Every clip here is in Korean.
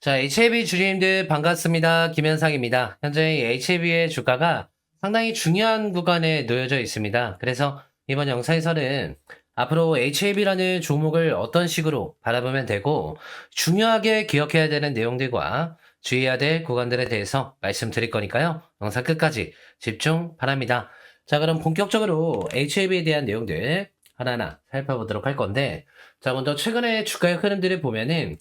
자, HAB 주주님들 반갑습니다. 김현상입니다. 현재 HAB의 주가가 상당히 중요한 구간에 놓여져 있습니다. 그래서 이번 영상에서는 앞으로 HAB라는 종목을 어떤 식으로 바라보면 되고 중요하게 기억해야 되는 내용들과 주의해야 될 구간들에 대해서 말씀드릴 거니까요. 영상 끝까지 집중 바랍니다. 자, 그럼 본격적으로 HAB에 대한 내용들 하나하나 살펴보도록 할 건데 자, 먼저 최근에 주가의 흐름들을 보면은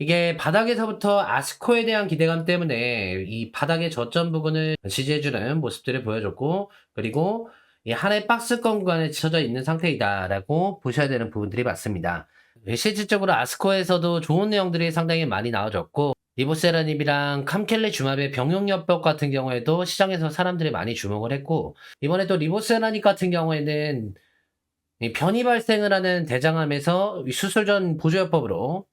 이게 바닥에서부터 아스코에 대한 기대감 때문에 이 바닥의 저점 부분을 지지해주는 모습들을 보여줬고, 그리고 이 하나의 박스권 구간에 치어져 있는 상태이다라고 보셔야 되는 부분들이 맞습니다. 실질적으로 아스코에서도 좋은 내용들이 상당히 많이 나와줬고, 리보세라닙이랑 캄켈레 주마베 병용요법 같은 경우에도 시장에서 사람들이 많이 주목을 했고, 이번에 또 리보세라닙 같은 경우에는 이 변이 발생을 하는 대장암에서 이 수술 전 보조요법으로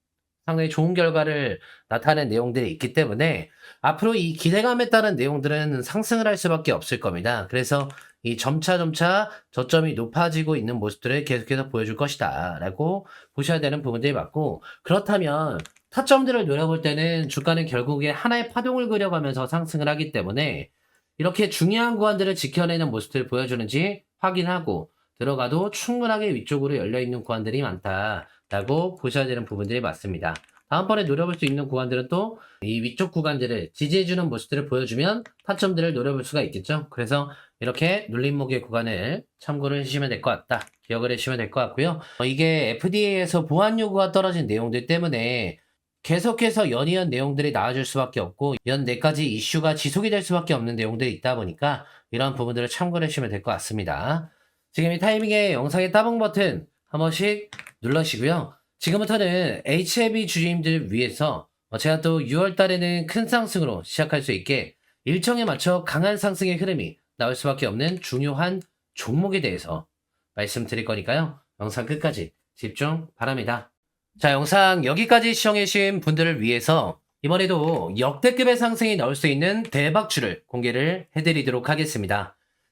상당히 좋은 결과를 나타낸 내용들이 있기 때문에 앞으로 이 기대감에 따른 내용들은 상승을 할 수밖에 없을 겁니다. 그래서 이 점차 점차 저점이 높아지고 있는 모습들을 계속해서 보여줄 것이다 라고 보셔야 되는 부분들이 맞고 그렇다면 타점들을 노려볼 때는 주가는 결국에 하나의 파동을 그려가면서 상승을 하기 때문에 이렇게 중요한 구간들을 지켜내는 모습들을 보여주는지 확인하고 들어가도 충분하게 위쪽으로 열려있는 구간들이 많다라고 보셔야 되는 부분들이 맞습니다. 다음번에 노려볼 수 있는 구간들은 또 이 위쪽 구간들을 지지해주는 모습들을 보여주면 타점들을 노려볼 수가 있겠죠. 그래서 이렇게 눌림목의 구간을 참고를 해주시면 될 것 같다. 기억을 해주시면 될 것 같고요. 어, 이게 FDA에서 보안 요구가 떨어진 내용들 때문에 계속해서 연이은 내용들이 나와줄 수밖에 없고 연 내까지 이슈가 지속이 될 수밖에 없는 내용들이 있다 보니까 이런 부분들을 참고를 해주시면 될 것 같습니다. 지금 이 타이밍에 영상의 따봉 버튼 한 번씩 눌러주시고요. 지금부터는 HAB 주주님들 위해서 어, 제가 또 6월 달에는 큰 상승으로 시작할 수 있게 일정에 맞춰 강한 상승의 흐름이 나올 수밖에 없는 중요한 종목에 대해서 말씀드릴 거니까요. 영상 끝까지 집중 바랍니다. 자, 영상 여기까지 시청해주신 분들을 위해서 이번에도 역대급의 상승이 나올 수 있는 대박주를 공개를 해드리도록 하겠습니다.